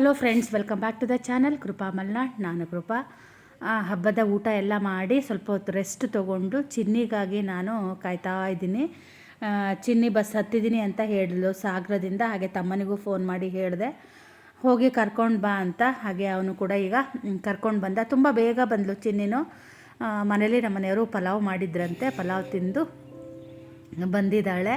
Hello friends welcome back to the channel Krupa Malnad ನಾನು ಕೃಪಾ ಹಬ್ಬದ ಊಟ ಎಲ್ಲ ಮಾಡಿ ಸ್ವಲ್ಪ ಹೊತ್ತು ರೆಸ್ಟ್ ತೊಗೊಂಡು ಚಿನ್ನಿಗಾಗಿ ನಾನು ಕಾಯ್ತಾ ಇದ್ದೀನಿ. ಚಿನ್ನಿ ಬಸ್ ಹತ್ತಿದ್ದೀನಿ ಅಂತ ಹೇಳಿದ್ಲು ಸಾಗರದಿಂದ, ಹಾಗೆ ತಮ್ಮನಿಗೂ ಫೋನ್ ಮಾಡಿ ಹೇಳಿದೆ. ಹೋಗಿ ಕರ್ಕೊಂಡು ಬಾ ಅಂತ, ಹಾಗೆ ಅವನು ಕೂಡ ಈಗ ಕರ್ಕೊಂಡು ಬಂದ. ತುಂಬ ಬೇಗ ಬಂದಳು ಚಿನ್ನಿನೂ. ಮನೇಲಿ ನಮ್ಮ ಮನೆಯವರು ಪಲಾವ್ ಮಾಡಿದ್ರಂತೆ, ಪಲಾವ್ ತಿಂದು ಬಂದಿದ್ದಾಳೆ.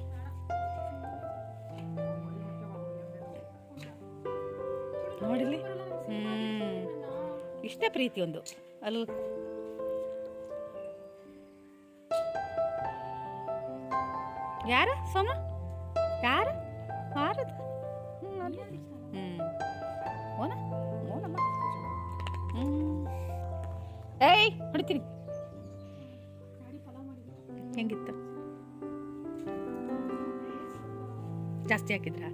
ಪ್ರೀತಿ ಒಂದು ಅಲ್ಲಿ ಯಾರ? ಸೋಮ? ಯಾರ? ಯಾರದು ಹ್ಞೂ ಓನ ಹ್ಮ್. ಏಯ್ ಹೊಡಿತೀನಿ ಹೆಂಗಿತ್ತು? ಜಾಸ್ತಿ ಹಾಕಿದ್ರಾ?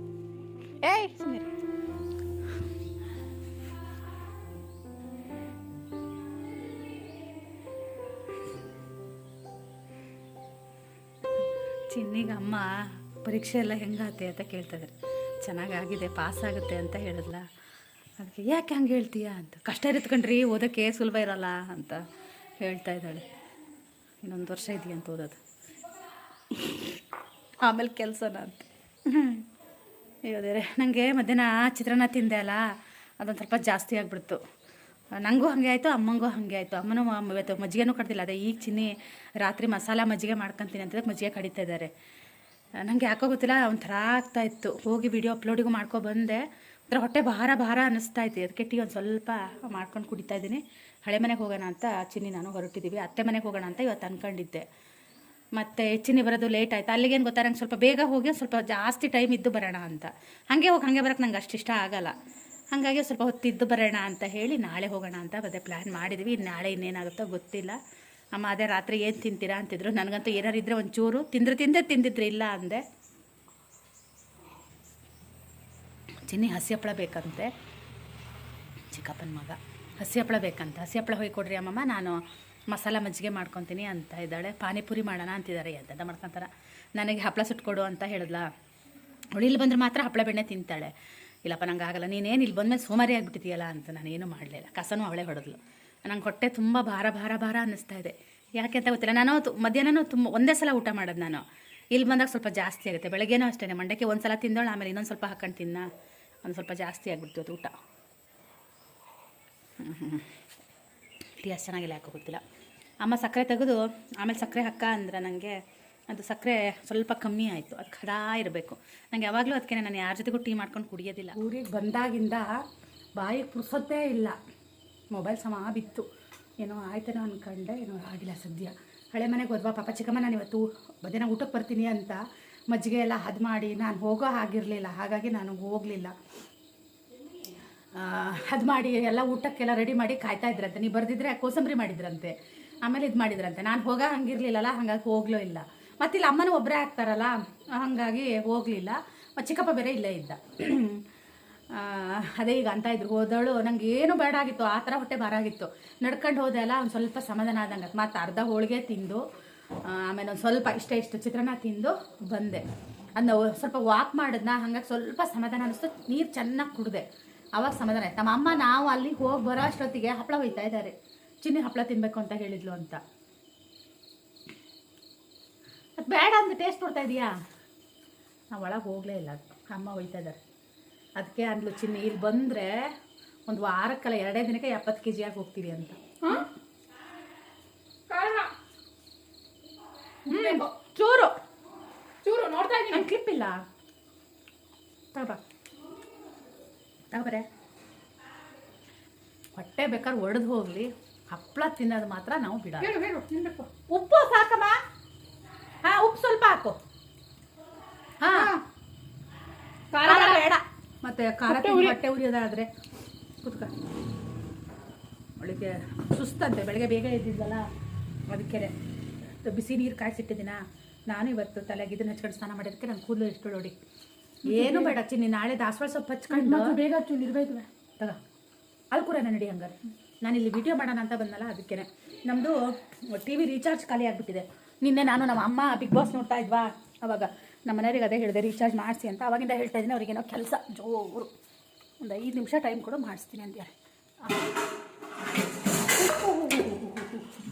ಏಯ್ ಸುಮ್ಮನೆ ಚಿನ್ನಿಗೆ ಅಮ್ಮ ಪರೀಕ್ಷೆ ಎಲ್ಲ ಹೆಂಗಾತೆ ಅಂತ ಕೇಳ್ತಿದ್ರು ಚೆನ್ನಾಗಾಗಿದೆ ಆಗುತ್ತೆ ಅಂತ ಹೇಳಿದ್ಲ. ಅದಕ್ಕೆ ಯಾಕೆ ಹಂಗೆ ಹೇಳ್ತೀಯಾ ಅಂತ. ಕಷ್ಟ ಇರತ್ಕೊಂಡ್ರಿ, ಓದೋಕ್ಕೆ ಸುಲಭ ಇರಲ್ಲ ಅಂತ ಹೇಳ್ತಾ ಇದ್ದಾಳೆ. ಇನ್ನೊಂದು ವರ್ಷ ಅಂತ ಓದೋದು. ಆಮೇಲೆ ಕೆಲಸನ ಅಂತ. ಅಯ್ಯೋದೇರೆ ನನಗೆ ಮಧ್ಯಾಹ್ನ ಚಿತ್ರಾನ್ನ ತಿಂದೆ ಅಲ್ಲ, ಅದೊಂದು ಸ್ವಲ್ಪ ಜಾಸ್ತಿ ಆಗಿಬಿಡ್ತು. ನನಗೂ ಹಾಗೆ ಆಯಿತು, ಅಮ್ಮಂಗೂ ಹಾಗೆ ಆಯಿತು. ಅಮ್ಮನೂ ಇವತ್ತು ಮಜ್ಜಿಗೆನೂ ಕಡ್ದಿಲ್ಲ ಅದೇ ಈಗ ಚಿನ್ನಿ ರಾತ್ರಿ ಮಸಾಲ ಮಜ್ಜಿಗೆ ಮಾಡ್ಕೊತೀನಿ ಅಂತ ಮಜ್ಜಿಗೆ ಕಡಿತಾ ಇದ್ದಾರೆ. ನನಗೆ ಯಾಕೋ ಗೊತ್ತಿಲ್ಲ, ಒಂಥರ ಆಗ್ತಾ ಇತ್ತು. ಹೋಗಿ ವಿಡಿಯೋ ಅಪ್ಲೋಡಿಗೂ ಮಾಡ್ಕೊ ಬಂದೆ. ಒಂಥರ ಹೊಟ್ಟೆ ಭಾರ ಭಾರ ಅನ್ನಿಸ್ತಾ ಇತ್ತು. ಅದಕ್ಕೆ ಟೀ ಒಂದು ಸ್ವಲ್ಪ ಮಾಡ್ಕೊಂಡು ಕುಡಿತಾ ಇದ್ದೀನಿ. ಹಳೆ ಮನೆಗೆ ಹೋಗೋಣ ಅಂತ ಚಿನ್ನಿ ನಾನು ಹೊರಟಿದ್ದೀವಿ ಅತ್ತೆ ಮನೆಗೆ ಹೋಗೋಣ ಅಂತ ಇವತ್ತು ಅಂದ್ಕೊಂಡಿದ್ದೆ ಮತ್ತು ಚಿನ್ನಿ ಬರೋದು ಲೇಟ್ ಆಯಿತು. ಅಲ್ಲಿಗೇನು ಗೊತ್ತಾ, ನಂಗೆ ಸ್ವಲ್ಪ ಬೇಗ ಹೋಗಿ ಸ್ವಲ್ಪ ಜಾಸ್ತಿ ಟೈಮ್ ಇದ್ದು ಬರೋಣ ಅಂತ. ಹಾಗೆ ಹೋಗಿ, ಹಾಗೆ ಬರೋಕ್ಕೆ ನಂಗೆ ಅಷ್ಟು ಇಷ್ಟ ಆಗಲ್ಲ. ಹಾಗಾಗಿ ಸ್ವಲ್ಪ ಹೊತ್ತಿದ್ದು ಬರೋಣ ಅಂತ ಹೇಳಿ ನಾಳೆ ಹೋಗೋಣ ಅಂತ ಅದೇ ಪ್ಲ್ಯಾನ್ ಮಾಡಿದ್ವಿ. ನಾಳೆ ಇನ್ನೇನಾಗುತ್ತೋ ಗೊತ್ತಿಲ್ಲ. ಅಮ್ಮ, ಅದೇ ರಾತ್ರಿ ಏನು ತಿಂತೀರಾ ಅಂತಿದ್ರು. ನನಗಂತೂ ಏನಾರು ಇದ್ದರೆ ಒಂಚೂರು ತಿಂದ್ರೆ ತಿಂದೆ ತಿಂದಿದ್ರು, ಇಲ್ಲ ಅಂದೆ. ಚಿನ್ನಿ ಹಸಿ ಹಪ್ಪಳ ಬೇಕಂತೆ. ಚಿಕ್ಕಪ್ಪನ ಮಗ. ಹಸಿ ಹಪ್ಪಳ ಬೇಕಂತ. ಹಸಿ ಹಪ್ಪಳ ಹೋಗಿ ಕೊಡ್ರಿ ಅಮ್ಮಮ್ಮ, ನಾನು ಮಸಾಲ ಮಜ್ಜಿಗೆ ಮಾಡ್ಕೊತೀನಿ ಅಂತ ಇದ್ದಾಳೆ. ಪಾನಿಪುರಿ ಮಾಡೋಣ ಅಂತಿದ್ದಾರೆ. ಎಂತೆಂತ ಮಾಡ್ಕೊತಾರ? ನನಗೆ ಹಪ್ಪಳ ಸುಟ್ಕೊಡು ಅಂತ ಹೇಳಿದ್ಲ? ಹುಳಿಲಿ ಬಂದ್ರೆ ಮಾತ್ರ ಹಪ್ಪಳ ಬೆಣ್ಣೆ ತಿಂತಾಳೆ. ಇಲ್ಲಪ್ಪ, ನಂಗೆ ಆಗಲ್ಲ. ನೀನೇನು ಇಲ್ಲಿ ಬಂದಮೇಲೆ ಸೋಮಾರಿ ಆಗಿಬಿಟ್ಟಿದೆಯಲ್ಲ ಅಂತ ನಾನೇನು ಮಾಡಲಿಲ್ಲ. ಕಸನೂ ಅವಳೇ ಹೊಡೆದ್ಲು. ನಂಗೆ ಹೊಟ್ಟೆ ತುಂಬ ಭಾರ ಭಾರ ಭಾರ ಅನ್ನಿಸ್ತಾ ಇದೆ. ಯಾಕೆ ಅಂತ ಗೊತ್ತಿಲ್ಲ. ನಾನು ಮಧ್ಯಾಹ್ನನೂ ತುಂಬ, ಒಂದೇ ಸಲ ಊಟ ಮಾಡೋದು ನಾನು. ಇಲ್ಲಿ ಬಂದಾಗ ಸ್ವಲ್ಪ ಜಾಸ್ತಿ ಆಗುತ್ತೆ. ಬೆಳಗ್ಗೆನೂ ಅಷ್ಟೇ ಮಂಡಕ್ಕೆ ಒಂದು ಸಲ ತಿಂದೋಳು ಆಮೇಲೆ ಇನ್ನೊಂದು ಸ್ವಲ್ಪ ಹಾಕೊಂಡು ತಿನ್ನ. ಒಂದು ಸ್ವಲ್ಪ ಜಾಸ್ತಿ ಆಗಿಬಿಡ್ತು ಊಟ. ಟೀ ಅಷ್ಟು ಚೆನ್ನಾಗಿಲ್ಲ ಯಾಕೋ ಗೊತ್ತಿಲ್ಲ. ಅಮ್ಮ ಸಕ್ಕರೆ ತೆಗೆದು, ಆಮೇಲೆ ಸಕ್ಕರೆ ಹಾಕ ಅಂದ್ರೆ ನನಗೆ ಅದು ಸಕ್ಕರೆ ಸ್ವಲ್ಪ ಕಮ್ಮಿ ಆಯಿತು, ಅದು ಖಡಾ ಇರಬೇಕು. ನಂಗೆ ಯಾವಾಗಲೂ ಅದಕ್ಕೆ ನಾನು ಯಾರ ಜೊತೆಗೂ ಟೀ ಮಾಡ್ಕೊಂಡು ಕುಡಿಯೋದಿಲ್ಲ. ಊರಿಗೆ ಬಂದಾಗಿಂದ ಬಾಯಿಗೆ ಪುರ್ಸೊತ್ತೇ ಇಲ್ಲ. ಮೊಬೈಲ್ ಸಮ ಬಿತ್ತು. ಏನೋ ಆಯ್ತೇನೋ ಅಂದ್ಕೊಂಡೆ ಏನೋ ಆಗಿಲ್ಲ ಸದ್ಯ. ಹಳೆ ಮನೆಗೆ ಹೋದ್ವಾ, ಪಾಪ ಚಿಕ್ಕಮ್ಮ ನಾನು ಇವತ್ತು ಮಧ್ಯಾಹ್ನ ಊಟಕ್ಕೆ ಬರ್ತೀನಿ ಅಂತ ಮಜ್ಜಿಗೆ ಎಲ್ಲ ಹದ್ ಮಾಡಿ ನಾನು ಹೋಗೋ ಹಾಗಿರಲಿಲ್ಲ, ಹಾಗಾಗಿ ನಾನು ಹೋಗಲಿಲ್ಲ. ಅದು ಮಾಡಿ ಎಲ್ಲ ಊಟಕ್ಕೆಲ್ಲ ರೆಡಿ ಮಾಡಿ ಕಾಯ್ತಾ ಇದ್ರಂತೆ. ನೀವು ಬರ್ದಿದ್ರೆ ಕೋಸಂಬರಿ ಮಾಡಿದ್ರಂತೆ. ಆಮೇಲೆ ಇದು ಮಾಡಿದ್ರಂತೆ. ನಾನು ಹೋಗ ಹಂಗಿರ್ಲಿಲ್ಲಲ್ಲ, ಹಾಗಾಗಿ ಹೋಗ್ಲೂ ಇಲ್ಲ. ಮತ್ತೆ ಇಲ್ಲಿ ಅಮ್ಮನೂ ಒಬ್ಬರೇ ಆಗ್ತಾರಲ್ಲ, ಹಾಗಾಗಿ ಹೋಗಲಿಲ್ಲ. ಮತ್ತು ಚಿಕ್ಕಪ್ಪ ಬೇರೆ ಇಲ್ಲೇ ಇದ್ದ. ಅದೇ ಈಗ ಅಂತ ಇದ್ರು. ಹೋದಳು. ನಂಗೆ ಏನು ಬೇಡ ಆಗಿತ್ತು. ಆ ಥರ ಹೊಟ್ಟೆ ಭಾರ ಆಗಿತ್ತು. ನಡ್ಕೊಂಡು ಹೋದೆ ಅಲ್ಲ, ಒಂದು ಸ್ವಲ್ಪ ಸಮಾಧಾನ ಆದಂಗೆ ಮತ್ತು ಅರ್ಧ ಹೋಳಿಗೆ ತಿಂದು ಆಮೇಲೆ ಒಂದು ಸ್ವಲ್ಪ ಇಷ್ಟ ಇಷ್ಟು ಚಿತ್ರಾನ್ನ ತಿಂದು ಬಂದೆ. ಅದನ್ನ ಸ್ವಲ್ಪ ವಾಕ್ ಮಾಡಿದ್ನ, ಹಂಗಾಗಿ ಸ್ವಲ್ಪ ಸಮಾಧಾನ ಅನಿಸ್ತು. ನೀರು ಚೆನ್ನಾಗಿ ಕುಡಿದೆ. ಅವಾಗ ಸಮಾಧಾನ ಆಯ್ತು. ನಮ್ಮ ಅಮ್ಮ ನಾವು ಅಲ್ಲಿ ಹೋಗಿ ಬರೋ ಅಷ್ಟೊತ್ತಿಗೆ ಹಪ್ಪಳ ಹೋಯ್ತಾ ಇದ್ದಾರೆ ಚಿನ್ನಿ ಹಪ್ಪಳ ತಿನ್ಬೇಕು ಅಂತ ಹೇಳಿದ್ಲು ಅಂತ. ಅದು ಬೇಡ ಅಂದ್ರೆ ಟೇಸ್ಟ್ ನೋಡ್ತಾ ಇದೀಯಾ? ನಾವು ಒಳಗೆ ಹೋಗಲೇ ಇಲ್ಲ. ಅಮ್ಮ ಒಯ್ತಾ ಇದ್ದಾರೆ ಅದಕ್ಕೆ ಅಂದ್ಲು ಚಿನ್ನಿ ಇಲ್ಲಿ ಬಂದರೆ ಒಂದು ವಾರಕ್ಕಲ್ಲ ಎರಡೇ ದಿನಕ್ಕೆ ಎಪ್ಪತ್ತು ಕೆ ಜಿಯಾಗಿ ಹೋಗ್ತೀವಿ ಅಂತ. ಚೂರು. ಚೂರು ನೋಡ್ತಾ ಇದ್ದೀನಿ. ಕ್ಲಿಪ್ ಇಲ್ಲ. ತಗೋಬ ತಗೋಬರೆ ಹೊಟ್ಟೆ ಬೇಕಾದ್ರೆ ಒಡೆದು ಹೋಗ್ಲಿ. ಹಪ್ಪಳ ತಿನ್ನೋದು ಮಾತ್ರ ನಾವು ಬಿಡ ಉಪ್ಪು ಸಾಕಮ್ಮ. ಉಪ್ಪು ಸ್ವಲ್ಪ ಹಾಕು. ಹಾ. ಖಾರ ಬೇಡ. ಮತ್ತೆ ಖಾರ ಹೊಟ್ಟೆ ಉರಿಯೋದಾದ್ರೆ ಕುತ್ಕ. ಅವಳಿಗೆ ಸುಸ್ತಂತೆ ಬೆಳಗ್ಗೆ ಬೇಗ ಇದ್ದಿದ್ವಲ್ಲ ಅದಕ್ಕೆ ಬಿಸಿ ನೀರು ಕಾಯಿಸಿಟ್ಟಿದ್ದೀನ? ನಾನು ಇವತ್ತು ತಲೆಗೆ ಇದನ್ನ ಹಚ್ಕೊಂಡು ಸ್ನಾನ ಮಾಡಿದ್ದಕ್ಕೆ ನನ್ನ ಕೂದಲು ಎಷ್ಟು ನೋಡಿ ಏನು ಬೇಡ ಚಿನ್ನಿ ನಾಳೆ ದಾಸವಾಳ ಸೊಪ್ಪು ಹಚ್ಕೊಂಡು. ಬೇಗ ಇರ್ಬೇಕು ತಗ. ಅಲ್ಲಿ ಕೂಡ ನಡಿ ಹಂಗಾರೆ. ನಾನು ಇಲ್ಲಿ ವಿಡಿಯೋ ಮಾಡೋಣ ಅಂತ ಬಂದಲ್ಲ ಅದಕ್ಕೆ ನಮ್ಮದು ಟಿ ವಿ ರೀಚಾರ್ಜ್ ಖಾಲಿ ಆಗಿಬಿಟ್ಟಿದೆ. ನಿನ್ನೆ ನಾನು ನಮ್ಮ ಅಮ್ಮ ಬಿಗ್ ಬಾಸ್ ನೋಡ್ತಾ ಇದ್ವಾ? ಅವಾಗ ನಮ್ಮ ಮನೆಯವ್ರಿಗೆ ಅದೇ ಹೇಳಿದೆ ರೀಚಾರ್ಜ್ ಮಾಡಿಸಿ ಅಂತ. ಅವಾಗಿಂದ ಹೇಳ್ತಾ ಇದ್ದೀನಿ ಅವ್ರಿಗೇನೋ ಕೆಲಸ ಜೋರು. ಒಂದು ಐದು ನಿಮಿಷ ಟೈಮ್ ಕೂಡ ಮಾಡಿಸ್ತೀನಿ ಅಂತಾರೆ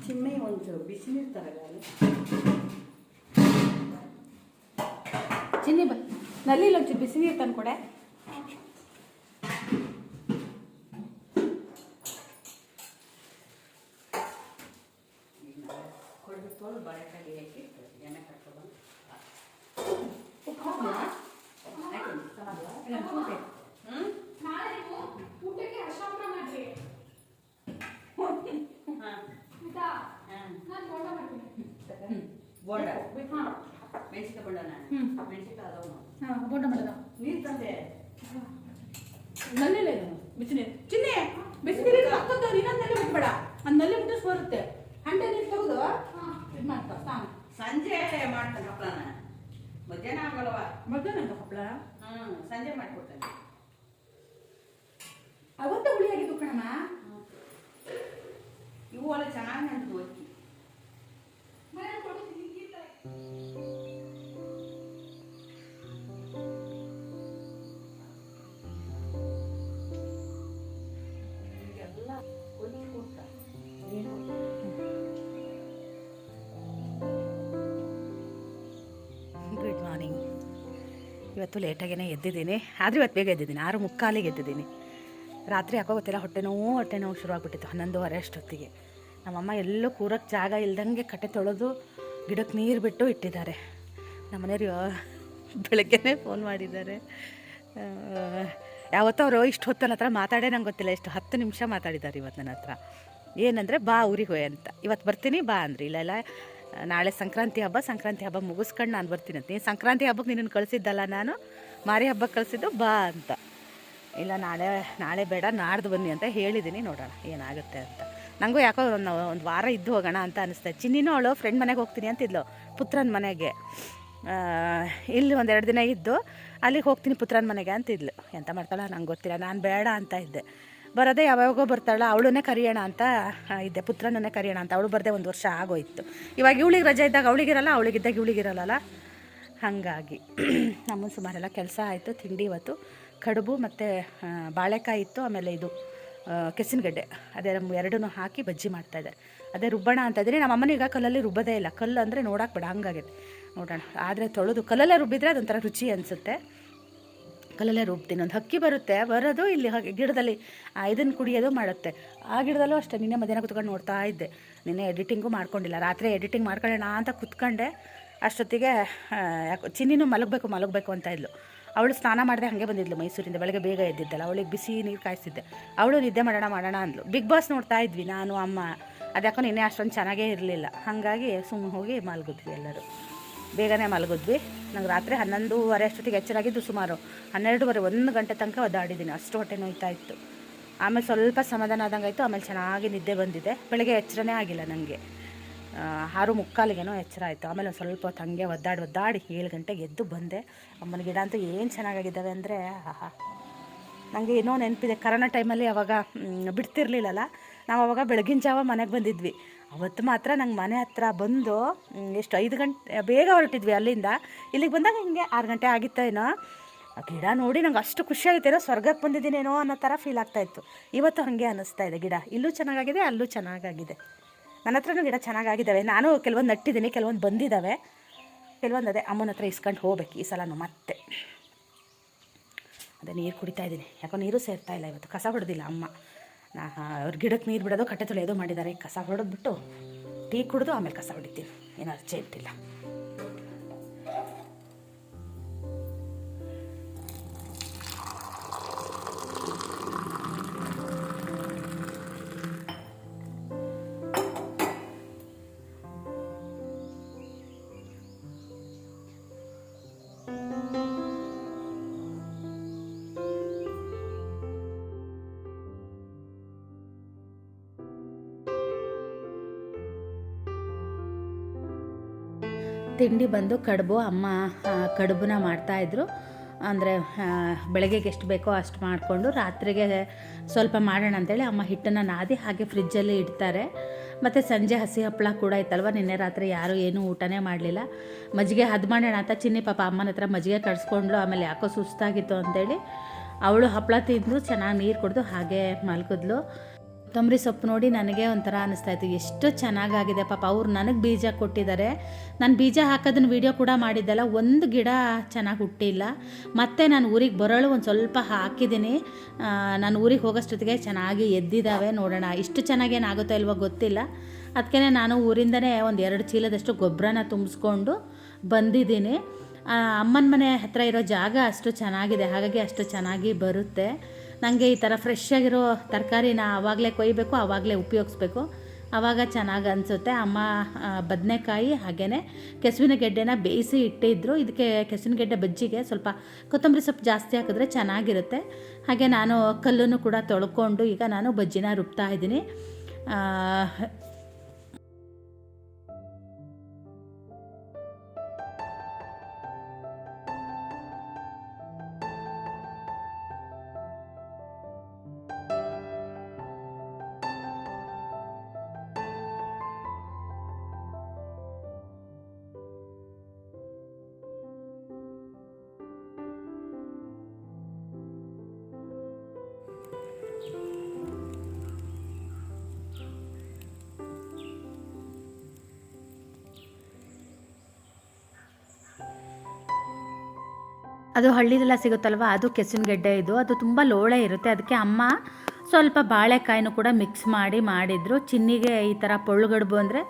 ಚಿಮ್ಮೆ ಒಂದು ಬಿಸಿನೀರು ತರಗಾಲ ಚಿನ್ನಿ ಬ ನಲ್ಲಿ ಒಂಚೂರು ಬಿಸಿ ನೀರು ತಂದ್ಕೊಡೆ ಕೊಡದು ತೊಳೆದು ಬಾಳೆಕಾಯಿ ಹಾಕಿ ಎಣ್ಣೆ ಕಟ್ಕೊಂಡು ಊಟಕ್ಕೆ ಅಶಾಂಬ್ರ ಮಾಡ್ರಿ ನಾನು ಬೋಂಡ ಮಾಡ್ತೀನಿ ಬೋಂಡ ಹಾಂ ಮೆಣಸಿನ ಬೋಂಡನ ಹ್ಮ್. ಮೆಣಸಿನ ಅದವು ಹಾಂ ಬೋಂಡ ಮಾಡೋದ ನೀರು ತಂದೆ ನಲ್ಲಿಲ್ಲ ಇದು. ಬಿಸಿ ನೀರು ಚಿನ್ನಿ ಬಿಸಿ ನೀರು ಹಾಕೋದು ನೀನೊಂದು ನಲ್ಲಿ ಬಿಟ್ಬೇಡ. ಅದು ನಲ್ಲಿ ಬಿಟ್ಟು ಬರುತ್ತೆ ಹಂಡೆ ನೀರು ತೆಗೆದು ಇದು ಮಾಡ್ತಾ ಸ್ನಾನ. ಸಂಜೆ ಮಾಡ್ತಾನೆ ಹಪ್ಪಳನ. ಮಧ್ಯಾಹ್ನ ಆಗಲ್ವ? ಮಧ್ಯಾಹ್ನ ಹಪ್ಪಳ? ಹ್ಞೂ ಸಂಜೆ ಮಾಡಿಕೊಡ್ತಾನೆ. ಅವತ್ತೇ ಹುಳಿಯಾಗಿದ್ದು ಕಣಮ್ಮ. ಇವು ಎಲ್ಲ ಚೆನ್ನಾಗಿ ಅಕ್ಕಿ. ಮನೇಲಿ ಕೊಡ್ತೀನಿ ಇವತ್ತು ಲೇಟಾಗೇ ಎದ್ದಿದ್ದೀನಿ. ಆದರೆ ಇವತ್ತು ಬೇಗ ಎದ್ದಿದ್ದೀನಿ. ಆರು ಮುಕ್ಕಾಲಿಗೆ ಎದ್ದಿದ್ದೀನಿ. ರಾತ್ರಿ ಯಾಕೋ ಗೊತ್ತಿಲ್ಲ ಹೊಟ್ಟೆ ನೋವು ಹೊಟ್ಟೆ ನೋವು ಶುರು ಆಗ್ಬಿಟ್ಟಿತ್ತು. ಹನ್ನೊಂದುವರೆ ಅಷ್ಟೊತ್ತಿಗೆ. ನಮ್ಮಮ್ಮ ಎಲ್ಲೂ ಕೂರಕ್ಕೆ ಜಾಗ ಇಲ್ದಂಗೆ ಕಟ್ಟೆ ತೊಳೆದು ಗಿಡಕ್ಕೆ ನೀರು ಬಿಟ್ಟು ಇಟ್ಟಿದ್ದಾರೆ. ನಮ್ಮ ಮನೆಯವರು ಬೆಳಗ್ಗೆನೇ ಫೋನ್ ಮಾಡಿದ್ದಾರೆ. ಯಾವತ್ತೋ ಯಾವತ್ತೂ ಅವರು ಇಷ್ಟು ಹೊತ್ತು ನನ್ನ ಹತ್ರ ಮಾತಾಡೇ ನಂಗೆ ಗೊತ್ತಿಲ್ಲ. ಇಷ್ಟು ಹತ್ತು ನಿಮಿಷ ಮಾತಾಡಿದ್ದಾರೆ ಇವತ್ತು ನನ್ನ ಹತ್ರ. ಏನಂದರೆ ಬಾ ಊರಿಗೆ ಹೋಯ್ ಅಂತ. ಇವತ್ತು ಬರ್ತೀನಿ, ಬಾ ಅಂದ್ರಿ. ಇಲ್ಲ ಇಲ್ಲ. ನಾಳೆ ಸಂಕ್ರಾಂತಿ ಹಬ್ಬ ಸಂಕ್ರಾಂತಿ ಹಬ್ಬ ಮುಗಿಸ್ಕೊಂಡು ನಾನು ಬರ್ತೀನಿ ಅಂತ. ನೀನು ಸಂಕ್ರಾಂತಿ ಹಬ್ಬಕ್ಕೆ ನಿನ್ನನ್ನು ಕಳಿಸಿದ್ದಲ್ಲ ನಾನು? ಮಾರಿ ಹಬ್ಬಕ್ಕೆ ಕಳಿಸಿದ್ದು ಬಾ ಅಂತ. ಇಲ್ಲ, ನಾಳೆ ನಾಳೆ ಬೇಡ, ನಾಡ್ದು ಬನ್ನಿ ಅಂತ ಹೇಳಿದ್ದೀನಿ ನೋಡೋಣ, ಏನಾಗುತ್ತೆ ಅಂತ. ನನಗೂ ಯಾಕೋ ಒಂದು ಒಂದು ವಾರ ಇದ್ದು ಹೋಗೋಣ ಅಂತ ಅನಿಸ್ತಾ. ಚಿನ್ನಿನೂ ಅವಳು ಫ್ರೆಂಡ್ ಮನೆಗೆ ಹೋಗ್ತೀನಿ ಅಂತಿದ್ಲು ಪುತ್ರನ ಮನೆಗೆ. ಇಲ್ಲಿ ಇಲ್ಲಿ ಒಂದೆರಡು ದಿನ ಇದ್ದು, ಅಲ್ಲಿಗೆ ಹೋಗ್ತೀನಿ ಪುತ್ರನ ಮನೆಗೆ ಅಂತಿದ್ಲು ಎಂತ ಮಾಡ್ತಾಳ ನಂಗೆ ಗೊತ್ತಿಲ್ಲ. ನಾನು ಬೇಡ ಅಂತ ಇದ್ದೆ. ಬರೋದೇ ಯಾವಾಗೋ ಬರ್ತಾಳ ಅವಳನ್ನೇ ಕರೆಯೋಣ ಅಂತ ಇದ್ದೆ, ಪುತ್ರನನ್ನೇ ಕರೆಯೋಣ ಅಂತ. ಅವಳು ಬರದೆ ಒಂದು ವರ್ಷ ಆಗೋಯ್ತು. ಇವಾಗ ಇವಳಿಗೆ ರಜೆ ಇದ್ದಾಗ ಅವಳಿಗಿರಲ್ಲ, ಅವಳಿಗಿದ್ದಾಗ ಇವಳಿಗಿರಲ್ಲ ಹಾಗಾಗಿ ನಮ್ಮ ಸುಮಾರೆಲ್ಲ ಕೆಲಸ ಆಯಿತು, ತಿಂಡಿ ಇವತ್ತು. ಕಡುಬು ಮತ್ತು ಬಾಳೆಕಾಯಿ ಇತ್ತು, ಆಮೇಲೆ ಇದು ಕೆಸಿನಗಡ್ಡೆ. ಅದೇ ನಮ್ಮ ಎರಡನ್ನೂ ಹಾಕಿ ಬಜ್ಜಿ ಮಾಡ್ತಾ ಇದ್ದಾರೆ. ಅದೇ ರುಬ್ಬಣ ಅಂತ ಇದ್ದೀನಿ ನಮ್ಮ ಅಮ್ಮನಿಗೆ ಈಗ ಕಲ್ಲಲ್ಲಿ ರುಬ್ಬದೇ ಇಲ್ಲ. ಕಲ್ಲು ಅಂದರೆ ನೋಡಕ್ಕೆ ಬೇಡ, ಹಂಗಾಗೈತೆ. ನೋಡೋಣ. ಆದರೆ ತೊಳೆದು, ಕಲ್ಲಲ್ಲೇ ರುಬ್ಬಿದ್ರೆ ಅದೊಂಥರ ರುಚಿ ಅನಿಸುತ್ತೆ. ಕಲ್ಲಲ್ಲೇ ರುಬ್ತೀನಿ. ಒಂದು ಹಕ್ಕಿ ಬರುತ್ತೆ, ಬರೋದು ಇಲ್ಲಿ ಹಾಗೆ ಗಿಡದಲ್ಲಿ ಇದನ್ನು ಕುಡಿಯೋದು ಮಾಡುತ್ತೆ. ಆ ಗಿಡದಲ್ಲೂ ಅಷ್ಟೇ, ನಿನ್ನೆ ಮಧ್ಯಾಹ್ನ ಕುತ್ಕೊಂಡು ನೋಡ್ತಾ ಇದ್ದೆ. ನಿನ್ನೆ ಎಡಿಟಿಂಗು ಮಾಡ್ಕೊಂಡಿಲ್ಲ, ರಾತ್ರಿ ಎಡಿಟಿಂಗ್ ಮಾಡ್ಕೊಳ್ಳೋಣ ಅಂತ ಕುತ್ಕೊಂಡೆ. ಅಷ್ಟೊತ್ತಿಗೆ ಯಾಕೆ ಚಿನ್ನಿನೂ ಮಲಗಬೇಕು ಮಲಗಬೇಕು ಅಂತ ಇದ್ಲು. ಅವಳು ಸ್ನಾನ ಮಾಡಿದೆ ಹಾಗೆ ಬಂದಿದ್ಲು ಮೈಸೂರಿಂದ, ಬೆಳಗ್ಗೆ ಬೇಗ ಎದ್ದಿದ್ದಲ್ಲ, ಅವಳಿಗೆ ಬಿಸಿ ನೀರು ಕಾಯಿಸಿದ್ದೆ ಅವಳು ನಿದ್ದೆ ಮಾಡೋಣ ಮಾಡೋಣ ಅಂದ್ಲು. ಬಿಗ್ ಬಾಸ್ ನೋಡ್ತಾ ಇದ್ವಿ, ನಾನು, ಅಮ್ಮ. ಅದ್ಯಾಕೋ ನಿನ್ನೆ ಅಷ್ಟೊಂದು ಚೆನ್ನಾಗೇ ಇರಲಿಲ್ಲ. ಹಾಗಾಗಿ ಸುಮ್ಮನೆ ಹೋಗಿ ಮಲಗಿದ್ವಿ ಎಲ್ಲರೂ. ಬೇಗನೆ ಮಲಗಿದ್ವಿ. ನಂಗೆ ರಾತ್ರಿ ಹನ್ನೊಂದುವರೆ ಅಷ್ಟೊತ್ತಿಗೆ ಎಚ್ಚರಾಗಿದ್ದು ಸುಮಾರು ಹನ್ನೆರಡುವರೆ ಒಂದು ಗಂಟೆ ತನಕ ಒದ್ದಾಡಿದ್ದೀನಿ. ಅಷ್ಟು ಹೊಟ್ಟೆ ನೋಯ್ತಾ ಇತ್ತು. ಆಮೇಲೆ ಸ್ವಲ್ಪ ಸಮಾಧಾನ ಆದಂಗೆ ಆಯಿತು. ಆಮೇಲೆ ಚೆನ್ನಾಗಿ ನಿದ್ದೆ ಬಂದಿದೆ. ಬೆಳಗ್ಗೆ ಎಚ್ಚರನೇ ಆಗಿಲ್ಲ ನನಗೆ ಆರು ಮುಕ್ಕಾಲಿಗೇನೋ ಎಚ್ಚರ ಆಯಿತು. ಆಮೇಲೆ ಒಂದು ಸ್ವಲ್ಪ ಹೊತ್ತು ಒದ್ದಾಡಿ ಒದ್ದಾಡಿ ಏಳು ಗಂಟೆಗೆ ಎದ್ದು ಬಂದೆ. ಅಮ್ಮನ ಗಿಡ ಅಂತೂ ಏನು ಚೆನ್ನಾಗಾಗಿದ್ದಾವೆ ಅಂದರೆ, ಆಹಾ. ನನಗೆ ಏನೋ ನೆನಪಿದೆ. ಕರೋನಾ ಟೈಮಲ್ಲಿ ಅವಾಗ ಬಿಡ್ತಿರ್ಲಿಲ್ಲಲ್ಲ. ನಾವು ಅವಾಗ ಬೆಳಗಿನ ಜಾವ ಮನೆಗೆ ಬಂದಿದ್ವಿ. ಅವತ್ತು ಮಾತ್ರ ನಂಗೆ ಮನೆ ಹತ್ರ ಬಂದು ಎಷ್ಟು ಐದು ಗಂಟೆ, ಬೇಗ ಹೊರಟಿದ್ವಿ ಅಲ್ಲಿಂದ. ಇಲ್ಲಿಗೆ ಬಂದಾಗ ಹಿಂಗೆ ಆರು ಗಂಟೆ ಆಗಿತ್ತೇನೋ ಆ ಗಿಡ ನೋಡಿ ನಂಗೆ ಅಷ್ಟು ಖುಷಿಯಾಗಿತ್ತೇನೋ ಸ್ವರ್ಗಕ್ಕೆ ಬಂದಿದ್ದೀನೇನೋ ಅನ್ನೋ ಥರ ಫೀಲ್ ಆಗ್ತಾಯಿತ್ತು ಇವತ್ತು ಹಾಗೆ ಅನ್ನಿಸ್ತಾ ಇದೆ ಗಿಡ. ಇಲ್ಲೂ ಚೆನ್ನಾಗಾಗಿದೆ, ಅಲ್ಲೂ ಚೆನ್ನಾಗಾಗಿದೆ. ನನ್ನ ಹತ್ರನೂ ಗಿಡ ಚೆನ್ನಾಗಾಗಿದ್ದಾವೆ. ನಾನು ಕೆಲವೊಂದು ನಟ್ಟಿದ್ದೀನಿ, ಕೆಲವೊಂದು ಬಂದಿದ್ದಾವೆ. ಕೆಲವೊಂದು ಅದೇ ಅಮ್ಮನ ಹತ್ರ ಇಸ್ಕೊಂಡು ಹೋಗ್ಬೇಕು ಈ ಸಲನೂ ಮತ್ತೆ. ಅದೇ ನೀರು ಕುಡಿತಾ ಇದ್ದೀನಿ. ಯಾಕೋ ನೀರು ಸೇರ್ತಾ ಇಲ್ಲ ಇವತ್ತು. ಕಸ ಹೊಡೆದಿಲ್ಲ ಅಮ್ಮ. ಅವ್ರ ಗಿಡಕ್ಕೆ ನೀರು ಬಿಡೋದು, ಕಟ್ಟೆ ತೊಳೆಯೋದು ಮಾಡಿದ್ದಾರೆ. ಕಸ ಹೊಡೆದ್ಬಿಟ್ಟು ಟೀ ಕುಡಿದು ಆಮೇಲೆ ಕಸ ಹೊಡಿತೀವಿ ಏನು ಅರ್ಜೆಂಟ್ ತಿಂಡಿ ಬಂದು ಕಡುಬು ಅಮ್ಮ ಕಡುಬನ್ನ ಮಾಡ್ತಾಯಿದ್ರು ಅಂದರೆ ಬೆಳಗ್ಗೆಗೆ ಎಷ್ಟು ಬೇಕೋ ಅಷ್ಟು ಮಾಡಿಕೊಂಡು ರಾತ್ರಿಗೆ ಸ್ವಲ್ಪ ಮಾಡೋಣ ಅಂತೇಳಿ ಅಮ್ಮ ಹಿಟ್ಟನ್ನು ನಾದಿ ಹಾಗೆ ಫ್ರಿಜ್ಜಲ್ಲಿ ಇಡ್ತಾರೆ. ಮತ್ತು ಸಂಜೆ ಹಸಿ ಹಪ್ಪಳ ಕೂಡ ಇತ್ತಲ್ವ ನಿನ್ನೆ ರಾತ್ರಿ ಯಾರೂ ಏನೂ ಊಟನೇ ಮಾಡಲಿಲ್ಲ. ಮಜ್ಜಿಗೆ ಹದ್ ಮಾಡೋಣ ಅಂತ ಚಿನ್ನಿ ಪಾಪ ಅಮ್ಮನ ಹತ್ರ ಮಜ್ಜಿಗೆ ಕಡಿಸ್ಕೊಂಡ್ಲು ಆಮೇಲೆ ಯಾಕೋ ಸುಸ್ತಾಗಿತ್ತು ಅಂತೇಳಿ ಅವಳು ಹಪ್ಪಳ ತಿಂದು ಚೆನ್ನಾಗಿ ನೀರು ಕುಡಿದು ಹಾಗೆ ಮಲ್ಕಿದ್ಲು ಕೊತ್ತಂಬರಿ ಸೊಪ್ಪು ನೋಡಿ ನನಗೆ ಒಂಥರ ಇತ್ತು. ಎಷ್ಟು ಚೆನ್ನಾಗಾಗಿದೆ. ಪಾಪ ಅವ್ರು ನನಗೆ ಬೀಜ ಕೊಟ್ಟಿದ್ದಾರೆ. ನಾನು ಬೀಜ ಹಾಕೋದನ್ನ ವೀಡಿಯೋ ಕೂಡ ಮಾಡಿದ್ದೆಲ್ಲ. ಒಂದು ಗಿಡ ಚೆನ್ನಾಗಿ ಹುಟ್ಟಿಲ್ಲ. ಮತ್ತು ನಾನು ಊರಿಗೆ ಬರೋಳು, ಒಂದು ಸ್ವಲ್ಪ ಹಾಕಿದ್ದೀನಿ ನಾನು ಊರಿಗೆ ಹೋಗೋಷ್ಟೊತ್ತಿಗೆ ಚೆನ್ನಾಗಿ ಎದ್ದಿದ್ದಾವೆ ನೋಡೋಣ. ಇಷ್ಟು ಚೆನ್ನಾಗೇನಾಗುತ್ತೋ ಇಲ್ವೋ ಗೊತ್ತಿಲ್ಲ. ಅದಕ್ಕೆ ನಾನು ಊರಿಂದನೇ ಒಂದು ಎರಡು ಚೀಲದಷ್ಟು ಗೊಬ್ಬರನ ತುಂಬಿಸ್ಕೊಂಡು ಬಂದಿದ್ದೀನಿ ಅಮ್ಮನ ಮನೆ ಹತ್ರ ಇರೋ ಜಾಗ ಅಷ್ಟು ಚೆನ್ನಾಗಿದೆ. ಹಾಗಾಗಿ ಅಷ್ಟು ಚೆನ್ನಾಗಿ ಬರುತ್ತೆ. ನನಗೆ ಈ ಥರ ಫ್ರೆಶ್ ಆಗಿರೋ ತರಕಾರಿನ ಆವಾಗಲೇ ಕೊಯ್ಬೇಕು, ಆವಾಗಲೇ ಉಪಯೋಗಿಸ್ಬೇಕು. ಆವಾಗ ಚೆನ್ನಾಗಿ ಅನಿಸುತ್ತೆ. ಅಮ್ಮ ಬದನೆಕಾಯಿ ಹಾಗೆಯೇ ಕೆಸುವಿನ ಗೆಡ್ಡೆನ ಬೇಯಿಸಿ ಇಟ್ಟಿದ್ರು. ಇದಕ್ಕೆ ಕೆಸುವಿನ ಗೆಡ್ಡೆ ಬಜ್ಜಿಗೆ ಸ್ವಲ್ಪ ಕೊತ್ತಂಬರಿ ಸೊಪ್ಪು ಜಾಸ್ತಿ ಹಾಕಿದ್ರೆ ಚೆನ್ನಾಗಿರುತ್ತೆ. ಹಾಗೆ ನಾನು ಕಲ್ಲನ್ನು ಕೂಡ ತೊಳ್ಕೊಂಡು ಈಗ ನಾನು ಬಜ್ಜಿನ ರುಬ್ತಾ ಇದ್ದೀನಿ. ಅದು ಹಳ್ಳಿದೆಲ್ಲ ಸಿಗುತ್ತಲ್ವ? ಅದು ಕೆಸಿನ ಗೆಡ್ಡೆ ಇದು. ಅದು ತುಂಬ ಲೋಳೆ ಇರುತ್ತೆ. ಅದಕ್ಕೆ ಅಮ್ಮ ಸ್ವಲ್ಪ ಬಾಳೆಕಾಯಿನೂ ಕೂಡ ಮಿಕ್ಸ್ ಮಾಡಿ ಮಾಡಿದರು. ಚಿನ್ನಿಗೆ ಈ ಥರ ಪೊಳ್ಳುಗಡ್ಬು ಅಂದರೆ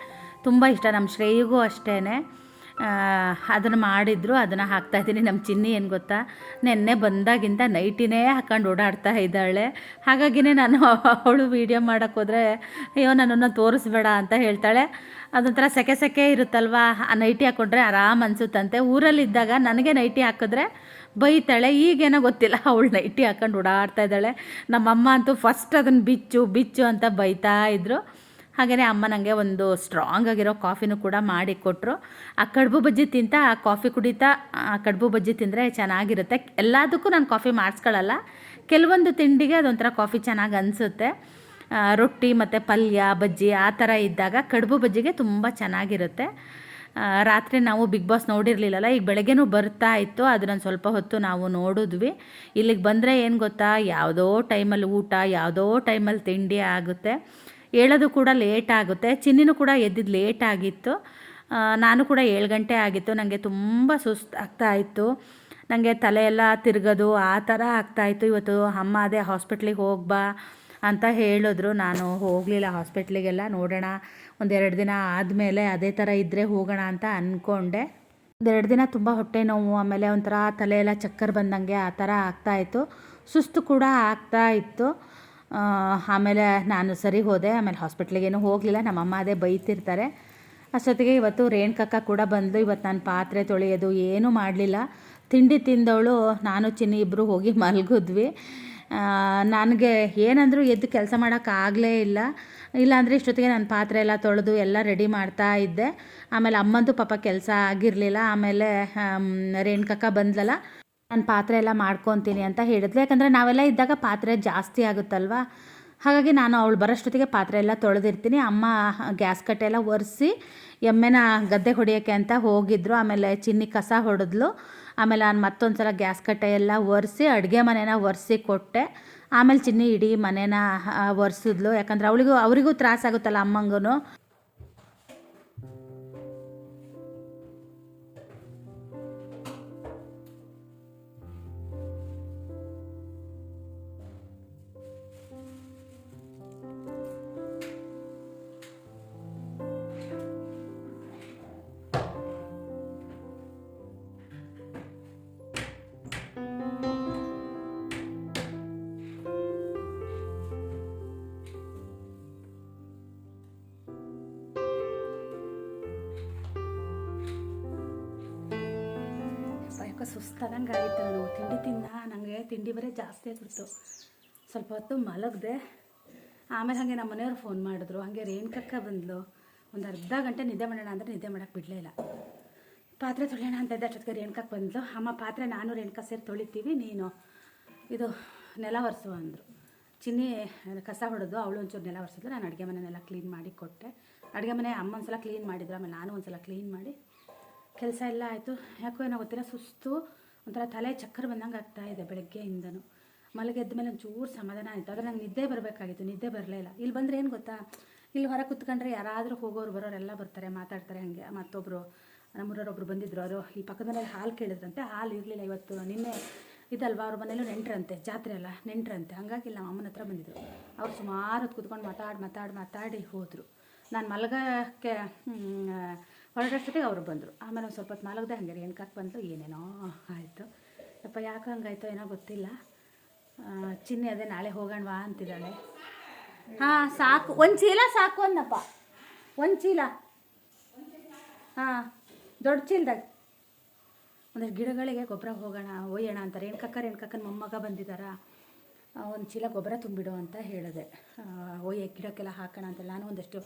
ತುಂಬ ಇಷ್ಟ. ನಮ್ಮ ಶ್ರೇಯಿಗೂ ಅಷ್ಟೇ ಅದನ್ನು ಮಾಡಿದ್ರು. ಅದನ್ನು ಹಾಕ್ತಾಯಿದ್ದೀನಿ ನಮ್ಮ ಚಿನ್ನಿ ಏನು ಗೊತ್ತಾ? ನೆನ್ನೆ ಬಂದಾಗಿಂದ ನೈಟಿನೇ ಹಾಕ್ಕೊಂಡು ಓಡಾಡ್ತಾ ಇದ್ದಾಳೆ. ಹಾಗಾಗಿನೇ ನಾನು ಅವಳು ವೀಡಿಯೋ ಮಾಡೋಕ್ಕೆ ಹೋದರೆ, ಅಯ್ಯೋ, ನನ್ನನ್ನು ತೋರಿಸ್ಬೇಡ ಅಂತ ಹೇಳ್ತಾಳೆ. ಅದೊಂಥರ ಸೆಕೆ ಸೆಕೆ ಇರುತ್ತಲ್ವ? ಆ ನೈಟಿ ಹಾಕ್ಕೊಂಡ್ರೆ ಆರಾಮ್ ಅನಿಸುತ್ತಂತೆ. ಊರಲ್ಲಿದ್ದಾಗ ನನಗೆ ನೈಟಿ ಹಾಕಿದ್ರೆ ಬೈತಾಳೆ, ಈಗೇನೋ ಗೊತ್ತಿಲ್ಲ. ಅವಳು ನೈಟಿ ಹಾಕೊಂಡು ಓಡಾಡ್ತಾ ಇದ್ದಾಳೆ. ನಮ್ಮಮ್ಮ ಅಂತೂ ಫಸ್ಟ್ ಅದನ್ನು ಬಿಚ್ಚು ಬಿಚ್ಚು ಅಂತ ಬೈತಾ ಇದ್ರು. ಹಾಗೆಯೇ ಅಮ್ಮ ನನಗೆ ಒಂದು ಸ್ಟ್ರಾಂಗ್ ಆಗಿರೋ ಕಾಫಿನೂ ಕೂಡ ಮಾಡಿ ಕೊಟ್ಟರು ಆ ಕಡುಬು ಬಜ್ಜಿ ತಿಂತ, ಆ ಕಾಫಿ ಕುಡಿತಾ, ಆ ಕಡುಬು ಬಜ್ಜಿ ತಿಂದರೆ ಚೆನ್ನಾಗಿರುತ್ತೆ. ಎಲ್ಲದಕ್ಕೂ ನಾನು ಕಾಫಿ ಮಾಡಿಸ್ಕೊಳ್ಳಲ್ಲ ಕೆಲವೊಂದು ತಿಂಡಿಗೆ ಅದೊಂಥರ ಕಾಫಿ ಚೆನ್ನಾಗಿ ಅನಿಸುತ್ತೆ. ರೊಟ್ಟಿ ಮತ್ತು ಪಲ್ಯ, ಬಜ್ಜಿ ಆ ಥರ ಇದ್ದಾಗ ಕಡುಬು ಬಜ್ಜಿಗೆ ತುಂಬ ಚೆನ್ನಾಗಿರುತ್ತೆ. ರಾತ್ರಿ ನಾವು ಬಿಗ್ ಬಾಸ್ ನೋಡಿರಲಿಲ್ಲಲ್ಲ, ಈಗ ಬೆಳಗ್ಗೆನೂ ಬರ್ತಾ ಇತ್ತು ಅದನ್ನು ಸ್ವಲ್ಪ ಹೊತ್ತು ನಾವು ನೋಡಿದ್ವಿ. ಇಲ್ಲಿಗೆ ಬಂದರೆ ಏನು ಗೊತ್ತಾ, ಯಾವುದೋ ಟೈಮಲ್ಲಿ ಊಟ, ಯಾವುದೋ ಟೈಮಲ್ಲಿ ತಿಂಡಿ ಆಗುತ್ತೆ. ಹೇಳೋದು ಕೂಡ ಲೇಟ್ ಆಗುತ್ತೆ. ಚಿನ್ನಿನೂ ಕೂಡ ಎದ್ದಿದ್ದು ಲೇಟ್ ಆಗಿತ್ತು. ನಾನು ಕೂಡ ಏಳು ಗಂಟೆ ಆಗಿತ್ತು. ನನಗೆ ತುಂಬ ಸುಸ್ತಾಗ್ತಾ ಇತ್ತು. ನನಗೆ ತಲೆ ಎಲ್ಲ ತಿರುಗೋದು, ಆ ಥರ ಆಗ್ತಾಯಿತ್ತು ಇವತ್ತು ಅಮ್ಮ ಅದೇ ಹಾಸ್ಪಿಟ್ಲಿಗೆ ಹೋಗ್ಬಾ ಅಂತ ಹೇಳಿದ್ರು. ನಾನು ಹೋಗಲಿಲ್ಲ ಹಾಸ್ಪಿಟ್ಲಿಗೆಲ್ಲ ನೋಡೋಣ ಒಂದೆರಡು ದಿನ ಆದಮೇಲೆ ಅದೇ ಥರ ಇದ್ದರೆ ಹೋಗೋಣ ಅಂತ ಅಂದ್ಕೊಂಡೆ ಒಂದೆರಡು ದಿನ ತುಂಬ ಹೊಟ್ಟೆ ನೋವು, ಆಮೇಲೆ ಒಂಥರ ತಲೆ ಎಲ್ಲ ಚಕ್ಕರ್ ಬಂದಂಗೆ ಆ ಥರ ಆಗ್ತಾಯಿತ್ತು ಸುಸ್ತು ಕೂಡ ಆಗ್ತಾ ಇತ್ತು. ಆಮೇಲೆ ನಾನು ಸರಿ ಹೋದೆ. ಆಮೇಲೆ ಹಾಸ್ಪಿಟ್ಲಿಗೇನು ಹೋಗಲಿಲ್ಲ. ನಮ್ಮಮ್ಮ ಅದೇ ಬೈತಿರ್ತಾರೆ. ಅಷ್ಟೊತ್ತಿಗೆ ಇವತ್ತು ರೇಣುಕಕ್ಕ ಕೂಡ ಬಂದು ಇವತ್ತು ನಾನು ಪಾತ್ರೆ ತೊಳೆಯೋದು ಏನೂ ಮಾಡಲಿಲ್ಲ. ತಿಂಡಿ ತಿಂದವಳು, ನಾನು, ಚಿನ್ನಿ ಇಬ್ಬರು ಹೋಗಿ ಮಲಗಿದ್ವಿ. ನನಗೆ ಏನಂದರೂ ಎದ್ದು ಕೆಲಸ ಮಾಡೋಕ್ಕಾಗಲೇ ಇಲ್ಲ. ಇಲ್ಲಾಂದರೆ ಇಷ್ಟೊತ್ತಿಗೆ ನಾನು ಪಾತ್ರೆ ಎಲ್ಲ ತೊಳೆದು ಎಲ್ಲ ರೆಡಿ ಮಾಡ್ತಾ ಇದ್ದೆ. ಆಮೇಲೆ ಅಮ್ಮಂದು ಪಾಪ ಕೆಲಸ ಆಗಿರಲಿಲ್ಲ. ಆಮೇಲೆ ಆಮ್, ರೇಣುಕಕ್ಕ ಬಂದ್ಲಲ್ಲ ನಾನು ಪಾತ್ರೆ ಎಲ್ಲ ಮಾಡ್ಕೊತೀನಿ ಅಂತ ಹೇಳಿದ್ಲು. ಯಾಕಂದರೆ ನಾವೆಲ್ಲ ಇದ್ದಾಗ ಪಾತ್ರೆ ಜಾಸ್ತಿ ಆಗುತ್ತಲ್ವ? ಹಾಗಾಗಿ ನಾನು ಅವಳು ಬರೋಷ್ಟೊತ್ತಿಗೆ ಪಾತ್ರೆ ಎಲ್ಲ ತೊಳೆದಿರ್ತೀನಿ. ಅಮ್ಮ ಗ್ಯಾಸ್ ಕಟ್ಟೆ ಎಲ್ಲ ಒರೆಸಿ ಎಮ್ಮೆನ ಗದ್ದೆ ಹೊಡಿಯೋಕ್ಕೆ ಅಂತ ಹೋಗಿದ್ರು. ಆಮೇಲೆ ಚಿನ್ನಿ ಕಸ ಹೊಡೆದ್ಲು. ಆಮೇಲೆ ನಾನು ಮತ್ತೊಂದು ಸಲ ಗ್ಯಾಸ್ ಕಟ್ಟೆ ಎಲ್ಲ ಒರೆಸಿ, ಅಡುಗೆ ಮನೆನ ಒರೆಸಿ ಕೊಟ್ಟೆ. ಆಮೇಲೆ ಚಿನ್ನಿ ಇಡೀ ಮನೇನ ಒರೆಸಿದ್ಲು. ಯಾಕಂದ್ರೆ ಅವಳಿಗೂ, ಅವರಿಗೂ ತ್ರಾಸಾಗುತ್ತಲ್ಲ ಅಮ್ಮಂಗೂ ತಿಂಡಿ ನನಗೆ ತಿಂಡಿ ಬರೀ ಜಾಸ್ತಿ ಆಗಿಬಿಡ್ತು. ಸ್ವಲ್ಪ ಹೊತ್ತು ಮಲಗಿದೆ, ಆಮೇಲೆ ಹಾಗೆ ನಮ್ಮ ಮನೆಯವ್ರು ಫೋನ್ ಮಾಡಿದ್ರು. ಹಾಗೆ ರೇಣುಕಕ್ಕ ಬಂದ್ಲು. ಒಂದು ಅರ್ಧ ಗಂಟೆ ನಿದ್ದೆ ಮಾಡೋಣ ಅಂದರೆ ನಿದ್ದೆ ಮಾಡೋಕೆ ಬಿಡಲೇ ಇಲ್ಲ. ಪಾತ್ರೆ ತೊಳೆಯೋಣ ಅಂತ ಇದ್ದೆ, ಅಷ್ಟೊತ್ತಿಗೆ ರೇಣುಕಕ್ಕೆ ಬಂದ್ಲು. ಅಮ್ಮ, ಪಾತ್ರೆ ನಾನು ರೇಣುಕ ಸೇರಿ ತೊಳಿತೀವಿ, ನೀನು. ಇದು ನೆಲ ಒರೆಸು ಅಂದರು. ಚಿನ್ನಿ, ಕಸ ಹೊಡೆದು ಅವಳು ಒಂಚೂರು ನೆಲ ಒರೆಸಿದ್ರು ನಾನು ಅಡುಗೆ ಮನೆನೆಲ್ಲ ಕ್ಲೀನ್ ಮಾಡಿ ಕೊಟ್ಟೆ. ಅಡುಗೆ ಮನೆ ಅಮ್ಮ ಒಂದ್ಸಲ ಕ್ಲೀನ್ ಮಾಡಿದ್ರು, ಆಮೇಲೆ ನಾನು ಒಂದ್ಸಲ ಕ್ಲೀನ್ ಮಾಡಿ. ಕೆಲಸ ಎಲ್ಲ ಆಯಿತು. ಯಾಕೋ ಏನೋ ಗೊತ್ತಿಲ್ಲ, ಸುಸ್ತು. ಒಂಥರ ತಲೆ ಚಕ್ರ ಬಂದಂಗೆ ಆಗ್ತಾ ಇದೆ ಬೆಳಗ್ಗೆಯಿಂದನೂ. ಮಲಗೆದ್ದ ಮೇಲೆ ಒಂಚೂರು ಸಮಾಧಾನ ಆಯಿತು. ಆದರೆ ನಂಗೆ ನಿದ್ದೆ ಬರಬೇಕಾಗಿತ್ತು. ನಿದ್ದೆ ಬರಲೇ ಇಲ್ಲ. ಇಲ್ಲಿ ಬಂದರೆ ಏನು ಗೊತ್ತಾ? ಇಲ್ಲಿ ಹೊರ ಕುತ್ಕೊಂಡ್ರೆ ಯಾರಾದರೂ ಹೋಗೋರು ಬರೋರೆಲ್ಲ ಬರ್ತಾರೆ, ಮಾತಾಡ್ತಾರೆ ಹಾಗೆ. ಮತ್ತೊಬ್ಬರು ನಮ್ಮೂರೊಬ್ಬರು ಬಂದಿದ್ರು ಅವರು. ಈ ಪಕ್ಕದ ಮನೇಲಿ ಹಾಲು ಕೇಳಿದ್ರಂತೆ. ಹಾಲು ಇರಲಿಲ್ಲ ಇವತ್ತು. ನಿನ್ನೆ ಇದಲ್ವಾ? ಅವ್ರ ಮನೇಲೂ ನೆಂಟ್ರಂತೆ. ಜಾತ್ರೆ ಅಲ್ಲ, ನೆಂಟ್ರಂತೆ. ಹಂಗಾಗಿ ನಮ್ಮ ಅಮ್ಮನ ಹತ್ರ ಬಂದಿದ್ರು. ಅವ್ರು ಸುಮಾರು ಹೊತ್ತು ಕುತ್ಕೊಂಡು ಮಾತಾಡಿ ಮಾತಾಡಿ ಮಾತಾಡಿ ಹೋದರು. ನಾನು ಮಲಗಕ್ಕೆ ಹೊರಡೋಷ್ಟೊತ್ತಿಗೆ ಅವರು ಬಂದರು. ಆಮೇಲೆ ಒಂದು ಸ್ವಲ್ಪ ಹೊತ್ತು ಮಾಲಗದೆ ಹಂಗೆ ಹೆಣ್ಕಾಕ್ ಬಂತು, ಏನೇನೋ ಆಯಿತು. ಯಪ್ಪ, ಯಾಕೆ ಹಂಗಾಯ್ತೋ ಏನೋ ಗೊತ್ತಿಲ್ಲ. ಚಿನ್ನಿ ಅದೇ ನಾಳೆ ಹೋಗೋಣವಾ ಅಂತಿದ್ದಾಳೆ. ಹಾಂ, ಸಾಕು. ಒಂದು ಚೀಲ ಸಾಕು ಅಂದಪ್ಪ. ಒಂದು ಚೀಲ. ಹಾಂ, ದೊಡ್ಡ ಚೀಲದಾಗ. ಒಂದಷ್ಟು ಗಿಡಗಳಿಗೆ ಗೊಬ್ಬರ ಹೋಗೋಣ, ಒಯ್ಯೋಣ ಅಂತಾರೆ. ಹೆಣ್ಕಕ್ಕ ಹೆಣ್ಕಕ್ಕನ ಮೊಮ್ಮಗ ಬಂದಿದ್ದಾರ ಒಂದು ಚೀಲ ಗೊಬ್ಬರ ತುಂಬಿಡು ಅಂತ ಹೇಳಿದೆ. ಒಯ್ಯ, ಗಿಡಕ್ಕೆಲ್ಲ ಹಾಕೋಣ ಅಂತ ನಾನು ಒಂದಷ್ಟು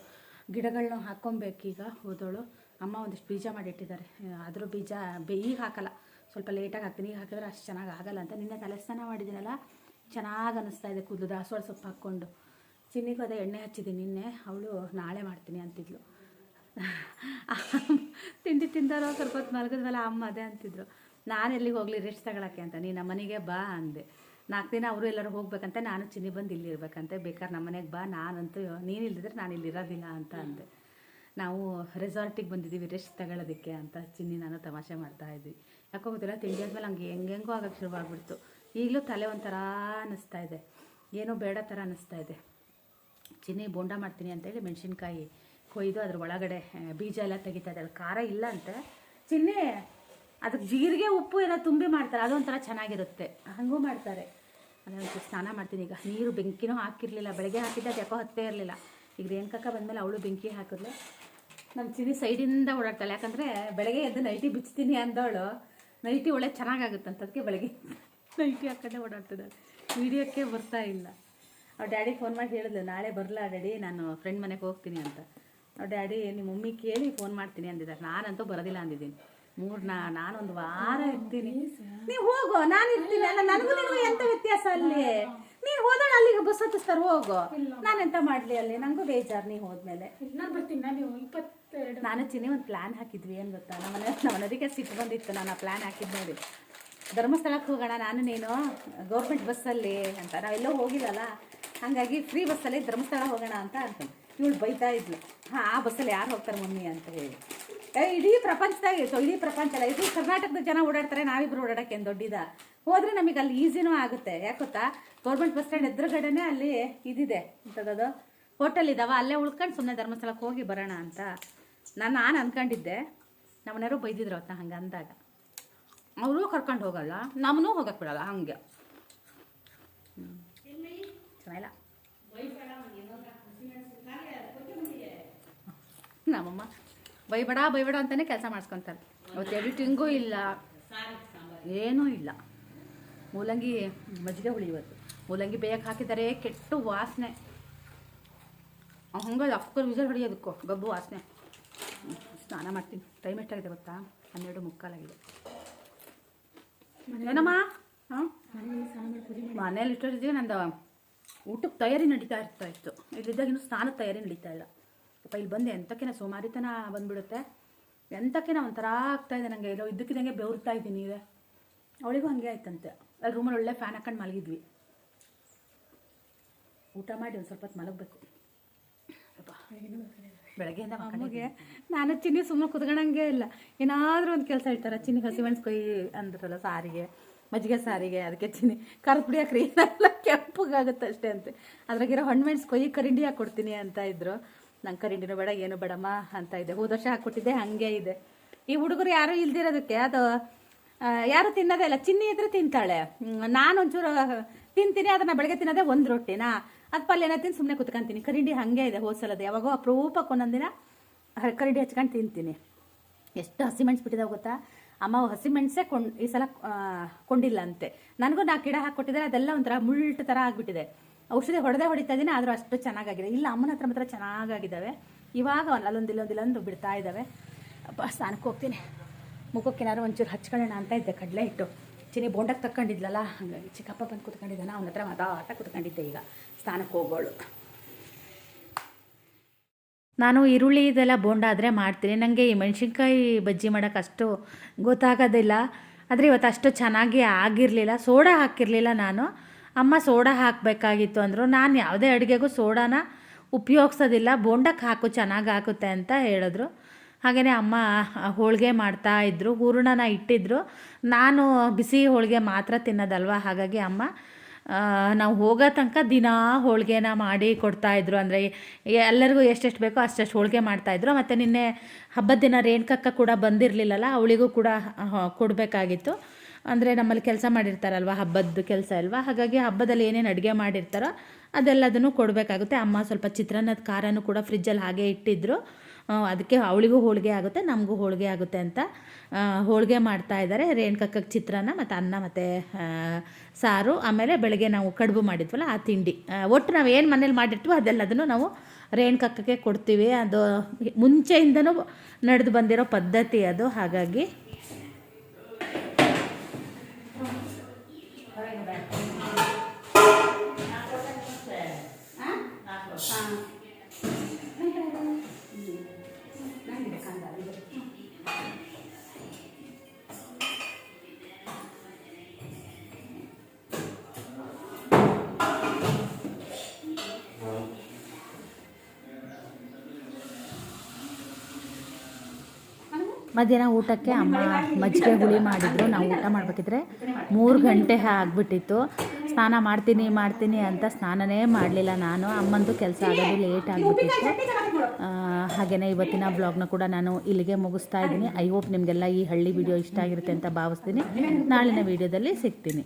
ಗಿಡಗಳನ್ನ ಹಾಕ್ಕೊಬೇಕೀಗ, ಹೋದೋಳು. ಅಮ್ಮ ಒಂದಿಷ್ಟು ಬೀಜ ಮಾಡಿಟ್ಟಿದ್ದಾರೆ. ಆದರೂ ಬೀಜ ಈಗ ಹಾಕಲ್ಲ. ಸ್ವಲ್ಪ ಲೇಟಾಗಿ ಹಾಕ್ತೀನಿ. ಈಗ ಹಾಕಿದ್ರೆ ಅಷ್ಟು ಚೆನ್ನಾಗಿ ಆಗಲ್ಲ ಅಂತ. ನಿನ್ನೆ ತಲೆ ಸ್ನಾನ ಮಾಡಿದ್ದೀನಲ್ಲ? ಚೆನ್ನಾಗಿ ಅನ್ನಿಸ್ತಾ ಇದೆ ಕೂದಲು. ದಾಸವಾಳ ಸೊಪ್ಪು ಹಾಕ್ಕೊಂಡು. ಚಿನ್ನಿಗೂ ಅದೇ ಎಣ್ಣೆ ಹಚ್ಚಿದ್ದೀನಿ ನಿನ್ನೆ. ಅವಳು ನಾಳೆ ಮಾಡ್ತೀನಿ ಅಂತಿದ್ಲು. ತಿಂಡಿ ತಿಂದಾರೋ ಸ್ವಲ್ಪ ಹೊತ್ತು ಮಲಗಿದ್ಮೇಲೆ ಅಮ್ಮ ಅದೇ ಅಂತಿದ್ರು. ನಾನು ಎಲ್ಲಿಗೆ ಹೋಗಲಿ? ರೆಸ್ಟ್ ತಗೊಳಕ್ಕೆ ಅಂತ. ನೀನು ನಮ್ಮನೆಗೆ ಬಾ ಅಂದೆ. ನಾಲ್ಕು ದಿನ ಅವರು ಎಲ್ಲರೂ ಹೋಗ್ಬೇಕಂತ. ನಾನು ಚಿನ್ನಿ ಬಂದು ಇಲ್ಲಿ ಇರ್ಬೇಕಂತೆ. ಬೇಕಾದ್ರೆ ನಮ್ಮ ಮನೆಗೆ ಬಾ. ನಾನಂತೂ ನೀನು ಇಲ್ದಿದ್ರೆ ನಾನು ಇಲ್ಲಿರೋದಿಲ್ಲ ಅಂತ ಅಂದೆ. ನಾವು ರೆಸಾರ್ಟಿಗೆ ಬಂದಿದ್ದೀವಿ ರೆಸ್ಟ್ ತಗೊಳ್ಳೋದಕ್ಕೆ ಅಂತ ಚಿನ್ನಿ ನಾನು ತಮಾಷೆ ಮಾಡ್ತಾ ಇದ್ವಿ. ಯಾಕೋ ಗೊತ್ತಿಲ್ಲ, ತಿಂಡಿ ಆದಮೇಲೆ ಹಂಗೆ ಹೆಂಗೆಂಗೋ ಆಗಕ್ಕೆ ಶುರುವಾಗ್ಬಿಡ್ತು. ಈಗಲೂ ತಲೆ ಒಂಥರ ಅನ್ನಿಸ್ತಾ ಇದೆ. ಏನೋ ಬೇಡ ಥರ ಅನ್ನಿಸ್ತಾ ಇದೆ. ಚಿನ್ನಿ ಬೋಂಡ ಮಾಡ್ತೀನಿ ಅಂತೇಳಿ ಮೆಣಸಿನ್ಕಾಯಿ ಕೊಯ್ದು ಅದ್ರ ಒಳಗಡೆ ಬೀಜ ಎಲ್ಲ ತೆಗಿತಾ ಇದ್ದಾಳೆ. ಖಾರ ಇಲ್ಲ ಅಂತೆ. ಚಿನ್ನಿ, ಅದಕ್ಕೆ ಜೀರಿಗೆ, ಉಪ್ಪು ಏನೋ ತುಂಬಿ ಮಾಡ್ತಾರೆ. ಅದೊಂಥರ ಚೆನ್ನಾಗಿರುತ್ತೆ. ಹಾಗೂ ಮಾಡ್ತಾರೆ. ಅದೊಂದು ಸ್ನಾನ ಮಾಡ್ತೀನಿ ಈಗ. ನೀರು ಬೆಂಕಿನೂ ಹಾಕಿರಲಿಲ್ಲ. ಬೆಳಗ್ಗೆ ಹಾಕಿದ್ದೆ ಅದು ಯಾಕೋ ಹತ್ತೇ ಇರಲಿಲ್ಲ. ಈಗ ರೇಣುಕಕ್ಕ ಬಂದಮೇಲೆ ಅವಳು ಬೆಂಕಿ ಹಾಕಿದ್ಲು. ನಮ್ಮ ಚಿನ್ನಿ ಸೈಡಿಂದ ಓಡಾಡ್ತಾಳೆ. ಯಾಕಂದರೆ ಬೆಳಗ್ಗೆ ಎದ್ದು ನೈಟಿ ಬಿಚ್ತೀನಿ ಅಂದವಳು. ನೈಟಿ ಒಳ್ಳೆ ಚೆನ್ನಾಗಾಗುತ್ತಂತ ಅದಕ್ಕೆ ಬೆಳಗ್ಗೆ ನೈಟಿ ಹಾಕೊಂಡೆ ಓಡಾಡ್ತಿದ್ದಾಳೆ. ವಿಡಿಯೋಕ್ಕೆ ಬರ್ತಾ ಇಲ್ಲ. ಅವ್ರ ಡ್ಯಾಡಿ ಫೋನ್ ಮಾಡಿ ಹೇಳಿದ್ಲು, ನಾಳೆ ಬರಲ್ಲ ಡ್ಯಾಡಿ? ನಾನು ಫ್ರೆಂಡ್ ಮನೆಗೆ ಹೋಗ್ತೀನಿ ಅಂತ. ಅವ್ರ ಡ್ಯಾಡಿ, ನಿಮ್ಮ ಮಮ್ಮಿ ಕೇಳಿ ಫೋನ್ ಮಾಡ್ತೀನಿ ಅಂದಿದ್ದಾರೆ. ನಾನಂತೂ ಬರೋದಿಲ್ಲ ಅಂದಿದ್ದೀನಿ. ಮೂರು ನಾ ನಾನೊಂದು ವಾರ ಇರ್ತೀನಿ. ನೀವು ಹೋಗು ನಾನು ಇರ್ತೀನಿ ಅಲ್ಲ ನನಗೂ ನಿನಗೂ ಎಂತ ವ್ಯತ್ಯಾಸ ಅಲ್ಲಿ? ನೀನು ಹೋದಾಗ ಅಲ್ಲಿಗೆ ಬಸ್ ಹತ್ತಿಸ್ತಾರೆ ಹೋಗು ನಾನೆಂತ ಮಾಡಲಿ ಅಲ್ಲಿ? ನನಗೂ ಬೇಜಾರು ನೀವು ಹೋದ್ಮೇಲೆ. ನಾನು ಬರ್ತೀನಿ ನಾನು ಇಪ್ಪತ್ತೆರಡು ನಾನು ಚಿನ್ನಿ ಒಂದು ಪ್ಲ್ಯಾನ್ ಹಾಕಿದ್ವಿ ಏನು ಗೊತ್ತಾ? ನಮ್ಮ ಮನೆ ಸಿಟ್ಟು ಬಂದಿತ್ತು ನಾನು ಆ ಪ್ಲ್ಯಾನ್ ಹಾಕಿದ್ದು ನೋಡಿ. ಧರ್ಮಸ್ಥಳಕ್ಕೆ ಹೋಗೋಣ ನಾನು ನೀನು ಗೌರ್ಮೆಂಟ್ ಬಸ್ಸಲ್ಲಿ ಅಂತ. ನಾವೆಲ್ಲೋ ಹೋಗಿಲ್ಲಲ್ಲ ಹಾಗಾಗಿ ಫ್ರೀ ಬಸ್ಸಲ್ಲಿ ಧರ್ಮಸ್ಥಳ ಹೋಗೋಣ ಅಂತ ಅಂತ ಇವಳು ಬೈತಾ ಇದ್ಲು ಹಾಂ ಆ ಬಸ್ಸಲ್ಲಿ ಯಾರು ಹೋಗ್ತಾರೆ ಮಮ್ಮಿ? ಅಂತ ಹೇಳಿ. ಇಡೀ ಪ್ರಪಂಚದಾಗ ಇಡೀ ಪ್ರಪಂಚ ಅಲ್ಲ ಇದು ಕರ್ನಾಟಕದ ಜನ ಓಡಾಡ್ತಾರೆ, ನಾವಿಬ್ರು ಓಡಾಡಕ್ಕೆ ಏನು ದೊಡ್ಡಿದ ಹೋದ್ರೆ ನಮಗೆ ಅಲ್ಲಿ ಈಸಿನೂ ಆಗುತ್ತೆ. ಯಾಕೆ ಗೊತ್ತಾ? ಗೌರ್ಮೆಂಟ್ ಬಸ್ ಸ್ಟ್ಯಾಂಡ್ ಎದುರುಗಡೆನೆ ಅಲ್ಲಿ ಇದಿದೆ. ಇಂಥದ್ದು ಹೋಟೆಲ್ ಇದಾವ, ಅಲ್ಲೇ ಉಳ್ಕೊಂಡು ಸುಮ್ಮನೆ ಧರ್ಮಸ್ಥಳಕ್ಕೆ ಹೋಗಿ ಬರೋಣ ಅಂತ. ನಾನು ನಾನು ಅನ್ಕೊಂಡಿದ್ದೆ. ನಮ್ಮನೆಯವರು ಬೈದಿದ್ರು ಅವತ್ತ ಹಂಗೆ ಅಂದಾಗ. ಅವರು ಕರ್ಕೊಂಡು ಹೋಗಲ್ಲ ನಮ್ಮನ್ನೂ ಹೋಗಕ್ಕೆ ಬಿಡಲ್ಲ, ಹಂಗೆ. ನಮ್ಮಮ್ಮ. ಬೈಬೇಡ ಬೈಬೇಡ ಅಂತಾನೆ ಕೆಲಸ ಮಾಡಿಸ್ಕೊಂತಾರೆ. ಅವತ್ತು ಎಡಿಟಿಂಗೂ ಇಲ್ಲ. ಏನೂ ಇಲ್ಲ. ಮೂಲಂಗಿ ಮಜ್ಜಿಗೆ ಹುಳಿ ಇವತ್ತು. ಮೂಲಂಗಿ ಬೇಯಕ್ಕೆ ಹಾಕಿದ್ದಾರೆ, ಕೆಟ್ಟು ವಾಸನೆ. ಹಂಗೆ ಅಫ್ಕೋರ್ ವಿಜಲ್ ಹೊಡಿಯೋದಕ್ಕೋ, ಗಬ್ಬು ವಾಸನೆ. ಸ್ನಾನ ಮಾಡ್ತೀನಿ. ಟೈಮ್ ಎಷ್ಟಾಗಿದೆ ಗೊತ್ತಾ? ಹನ್ನೆರಡು ಮುಕ್ಕಾಲಾಗಿದೆ ಏನಮ್ಮ? ಮನೇಲಿ ಇಟ್ಟಿದ್ದೀವಿ ನಂದು ಊಟಕ್ಕೆ ತಯಾರಿ ನಡೀತಾ ಇರ್ತಾ ಇತ್ತು. ಇಲ್ಲಿದ್ದಾಗ ಇನ್ನೂ ಸ್ನಾನದ ತಯಾರಿ ನಡೀತಾ ಇಲ್ಲ. ಅಪ್ಪ ಇಲ್ಲಿ ಬಂದೆ. ಎಂತಕ್ಕಿನ ಸೋಮಾರಿತನ ಬಂದ್ಬಿಡುತ್ತೆ. ಎಂತಕ್ಕೆನ ಒಂಥರ ಆಗ್ತಾ ಇದೆ ನನಗೆ ಇದು ಇದ್ದಕ್ಕಿದ್ದಂಗೆ ಬೆವರ್ತಾ ಇದ್ದೀನಿ ಇದೆ ಅವಳಿಗೂ ಹಂಗೆ ಆಯ್ತಂತೆ. ಅಲ್ಲಿ ರೂಮಲ್ಲಿ ಒಳ್ಳೆ ಫ್ಯಾನ್ ಹಾಕೊಂಡು ಮಲಗಿದ್ವಿ. ಊಟ ಮಾಡಿ ಒಂದು ಸ್ವಲ್ಪ ಹೊತ್ತು ಮಲಗಬೇಕು. ಬೆಳಗ್ಗೆಯಿಂದ ಅಮ್ಮಗೆ ನಾನು ಚಿನ್ನಿ ಸುಮ್ಮನೆ ಕುತ್ಕೊಳಂಗೆ ಇಲ್ಲ. ಏನಾದರೂ ಒಂದು ಕೆಲಸ ಇಡ್ತಾರೆ ಚಿನ್ನಿ ಹಸಿಮೆಣ್ಸು ಕೊಯ್ ಅಂದ್ರಲ್ಲ ಸಾರಿಗೆ ಮಜ್ಜಿಗೆ ಸಾರಿಗೆ ಅದಕ್ಕೆ ಚಿನ್ನಿ ಖಾರದ ಪುಡಿ ಹಾಕ್ರಿ. ಏನೆಲ್ಲ ಕೆಂಪಗಾಗುತ್ತೆ ಅಷ್ಟೇ ಅಂತೆ. ಅದ್ರಾಗಿರೋ ಹಣ್ಣು ಮೆಣಸು ಕೊಯ್ಯಿ ಕರಿಂಡಿ ಹಾಕ್ಕೊಡ್ತೀನಿ ಅಂತ ಇದ್ರು. ನಂಗೆ ಕರಿಂಡಿನೂ ಬೇಡ, ಏನು ಬೇಡಮ್ಮ ಅಂತ ಇದೆ. ಹೋದ ವರ್ಷ ಹಾಕ್ಕೊಟ್ಟಿದ್ದೆ, ಹಾಗೆ ಇದೆ. ಈ ಹುಡುಗರು ಯಾರೂ ಇಲ್ದಿರೋದಕ್ಕೆ, ಅದು ಯಾರು ತಿನ್ನೋದೇ ಇಲ್ಲ. ಚಿನ್ನಿ ಇದ್ರೆ ತಿಂತಾಳೆ. ನಾನೊಂಚೂರು ನಾನು ಒಂಚೂರು ತಿಂತೀನಿ, ಅದನ್ನ ಬೆಳಗ್ಗೆ ತಿನ್ನೋದೇ ಒಂದು ರೊಟ್ಟಿನ? ಅದು ಪಲ್ಯನ ತಿಂದು ಸುಮ್ಮನೆ ಕುತ್ಕೊಂತೀನಿ. ಕರಿಂಡಿ ಹಾಗೆ ಇದೆ ಹೋಸಲದು ಯಾವಾಗೋ ಅಪ್ರೂಪಕ್ಕೆ ಒಂದೊಂದಿನ ದಿನ ಕರಿಂಡಿ ಹಚ್ಕೊಂಡು ತಿಂತೀನಿ. ಎಷ್ಟು ಹಸಿಮೆಣ್ಸು ಬಿಟ್ಟಿದಾವೆ ಗೊತ್ತಾ? ಅಮ್ಮ ಹಸಿಮೆಣಸೇ ಕೊಂಡ್, ಈ ಸಲ ಕೊಂಡಿಲ್ಲ ಅಂತೆ. ನನಗೂ ನಾಲ್ಕು ಗಿಡ ಹಾಕ್ಕೊಟ್ಟಿದ್ದಾರೆ ಅದೆಲ್ಲ ಒಂಥರ ಮುಳ್ಳು ಥರ ಆಗಿಬಿಟ್ಟಿದೆ. ಔಷಧಿ ಹೊಡೆದೇ ಹೊಡಿತಾ ಇದ್ದೀನಿ ಆದರೂ ಅಷ್ಟು ಚೆನ್ನಾಗಾಗಿದೆ. ಇಲ್ಲ, ಅಮ್ಮನ ಹತ್ರ ಮಾತ್ರ ಚೆನ್ನಾಗಾಗಿದ್ದಾವೆ. ಇವಾಗ ಅಲ್ಲೊಂದು ಇಲ್ಲೊಂದು ಇಲ್ಲೊಂದು ಬಿಡ್ತಾ ಇದ್ದಾವೆ. ಸ್ನಾನಕ್ಕೆ ಹೋಗ್ತೀನಿ. ಮುಖಕ್ಕೇನಾದ್ರು ಒಂಚೂರು ಹಚ್ಕೊಳ್ಳೋಣ ಅಂತ ಇದ್ದೆ, ಕಡಲೆ ಹಿಟ್ಟು. ಚಿನಿ ಬೋಂಡಕ್ಕೆ ತಕ್ಕೊಂಡಿದ್ಲಲ್ಲ, ಹಾಗಾಗಿ ಚಿಕ್ಕಪ್ಪ ಬಂದು ಕುತ್ಕೊಂಡಿದ್ದಾನೆ, ಅವನ ಹತ್ರ ಮಾತಾಟ ಕುತ್ಕೊಂಡಿದ್ದೆ ಈಗ, ಸ್ನಾನಕ್ಕೆ ಹೋಗೋಳು. ನಾನು ಈರುಳ್ಳಿ ಇದೆಲ್ಲ ಬೋಂಡ ಆದರೆ ಮಾಡ್ತೀನಿ. ನನಗೆ ಈ ಮೆಣಸಿನ್ಕಾಯಿ ಬಜ್ಜಿ ಮಾಡೋಕೆ ಅಷ್ಟು ಗೊತ್ತಾಗೋದಿಲ್ಲ. ಆದರೆ ಇವತ್ತು ಅಷ್ಟು ಚೆನ್ನಾಗಿ ಆಗಿರಲಿಲ್ಲ. ಸೋಡಾ ಹಾಕಿರಲಿಲ್ಲ ನಾನು. ಅಮ್ಮ ಸೋಡಾ ಹಾಕಬೇಕಾಗಿತ್ತು ಅಂದರು. ನಾನು ಯಾವುದೇ ಅಡುಗೆಗೂ ಸೋಡಾನ ಉಪಯೋಗಿಸೋದಿಲ್ಲ. ಬೋಂಡಕ್ಕೆ ಹಾಕು, ಚೆನ್ನಾಗಿ ಹಾಕುತ್ತೆ ಅಂತ ಹೇಳಿದ್ರು. ಹಾಗೆಯೇ ಅಮ್ಮ ಹೋಳಿಗೆ ಮಾಡ್ತಾ ಇದ್ದರು ಹೂರಣನ ಇಟ್ಟಿದ್ರು. ನಾನು ಬಿಸಿ ಹೋಳಿಗೆ ಮಾತ್ರ ತಿನ್ನೋದಲ್ವ? ಹಾಗಾಗಿ ಅಮ್ಮ ನಾವು ಹೋಗೋ ತನಕ ದಿನಾ ಹೋಳಿಗೆನ ಮಾಡಿ ಕೊಡ್ತಾಯಿದ್ರು ಅಂದರೆ ಎಲ್ಲರಿಗೂ ಎಷ್ಟೆಷ್ಟು ಬೇಕೋ ಅಷ್ಟೆಷ್ಟು ಹೋಳಿಗೆ ಮಾಡ್ತಾಯಿದ್ರು ಮತ್ತು ನಿನ್ನೆ ಹಬ್ಬದ ದಿನ ರೇಣುಕಕ್ಕ ಕೂಡ ಬಂದಿರಲಿಲ್ಲಲ್ಲ, ಅವಳಿಗೂ ಕೂಡ ಕೊಡಬೇಕಾಗಿತ್ತು. ಅಂದರೆ ನಮ್ಮಲ್ಲಿ ಕೆಲಸ ಮಾಡಿರ್ತಾರಲ್ವ? ಹಬ್ಬದ ಕೆಲಸ ಅಲ್ವಾ? ಹಾಗಾಗಿ ಹಬ್ಬದಲ್ಲಿ ಏನೇನು ಅಡುಗೆ ಮಾಡಿರ್ತಾರೋ ಅದೆಲ್ಲದನ್ನು ಕೊಡಬೇಕಾಗುತ್ತೆ. ಅಮ್ಮ ಸ್ವಲ್ಪ ಚಿತ್ರಾನ್ನದ ಖಾರನೂ ಕೂಡ ಫ್ರಿಜ್ಜಲ್ಲಿ ಹಾಗೆ ಇಟ್ಟಿದ್ದರು ಅದಕ್ಕೆ ಅವಳಿಗೂ ಹೋಳಿಗೆ ಆಗುತ್ತೆ, ನಮಗೂ ಹೋಳಿಗೆ ಆಗುತ್ತೆ ಅಂತ ಹೋಳಿಗೆ ಮಾಡ್ತಾ ಇದ್ದಾರೆ. ರೇಣುಕಕ್ಕಕ್ಕೆ ಚಿತ್ರಾನ್ನ ಮತ್ತು ಅನ್ನ ಮತ್ತು ಸಾರು. ಆಮೇಲೆ ಬೆಳಗ್ಗೆ ನಾವು ಕಡುಬು ಮಾಡಿದ್ವಲ್ಲ, ಆ ತಿಂಡಿ. ಒಟ್ಟು ನಾವು ಏನು ಮನೇಲಿ ಮಾಡಿರ್ತೀವೋ ಅದೆಲ್ಲದನ್ನು ನಾವು ರೇಣುಕಕ್ಕಕ್ಕೆ ಕೊಡ್ತೀವಿ. ಅದು ಮುಂಚೆಯಿಂದನೂ ನಡೆದು ಬಂದಿರೋ ಪದ್ಧತಿ ಅದು. ಹಾಗಾಗಿ back. ಮಧ್ಯಾಹ್ನ ಊಟಕ್ಕೆ ಅಮ್ಮ ಮಜ್ಜಿಗೆ ಹುಳಿ ಮಾಡಿದ್ರು. ನಾವು ಊಟ ಮಾಡಬೇಕಿದ್ರೆ ಮೂರು ಗಂಟೆ ಆಗಿಬಿಟ್ಟಿತ್ತು. ಸ್ನಾನ ಮಾಡ್ತೀನಿ ಮಾಡ್ತೀನಿ ಅಂತ ಸ್ನಾನನೇ ಮಾಡಲಿಲ್ಲ ನಾನು. ಅಮ್ಮಂದು ಕೆಲಸ ಆಗೋದು ಲೇಟ್ ಆಗಿಬಿಟ್ಟಿತ್ತು. ಹಾಗೆಯೇ ಇವತ್ತಿನ ಬ್ಲಾಗ್ನ ಕೂಡ ನಾನು ಇಲ್ಲಿಗೆ ಮುಗಿಸ್ತಾ ಇದ್ದೀನಿ. ಐ ಹೋಪ್ ನಿಮಗೆಲ್ಲ ಈ ಹಳ್ಳಿ ವಿಡಿಯೋ ಇಷ್ಟ ಆಗಿರುತ್ತೆ ಅಂತ ಭಾವಿಸ್ತೀನಿ. ನಾಳಿನ ವೀಡಿಯೋದಲ್ಲಿ ಸಿಗ್ತೀನಿ.